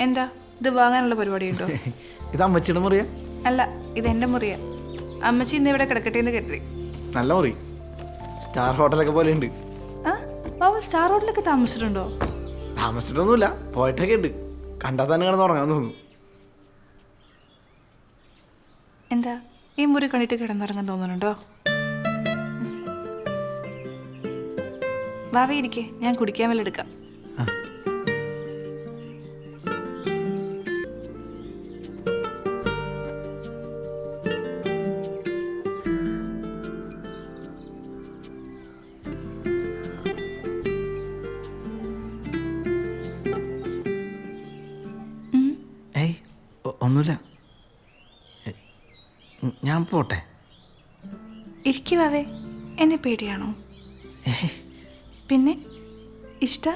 എന്താ? ഇത് വാങ്ങാനുള്ള പരിപാടി ഉണ്ടോ? ഇത് അമ്മച്ചിയുടെ മുറിയ? അല്ല ഇത് എന്റെ മുറിയ. അമ്മച്ചി ഇന്ന് ഇവിടെ കിടക്കട്ടെ എന്ന് കരുതി. നല്ല മുറി. സ്റ്റാർ ഹോട്ടലൊക്കെ പോലെ ഉണ്ട് ആ ബാബ സ്റ്റാർ ഹോട്ടലൊക്കെ താമസിച്ചിട്ടുണ്ടോ? താമസിച്ചിട്ടൊന്നുമില്ല. പോയിട്ടൊക്കെ ഉണ്ട് കണ്ടാൽ തന്നെ കിടന്ന് ഉറങ്ങാൻ തോന്നുന്നു. എന്താ? ഈ മുറി കണ്ടിട്ട് കിടന്നിറങ്ങാൻ തോന്നുന്നുണ്ടോ? വാവേ ഇരിക്കേ. ഞാൻ കുടിക്കാൻ വല്ല എടുക്കാം. ഒന്നുമില്ല. ഞാൻ പോട്ടെ. ഇരിക്കുവേ എന്നെ പേടിയാണോ? പിന്നെ ഇഷ്ട?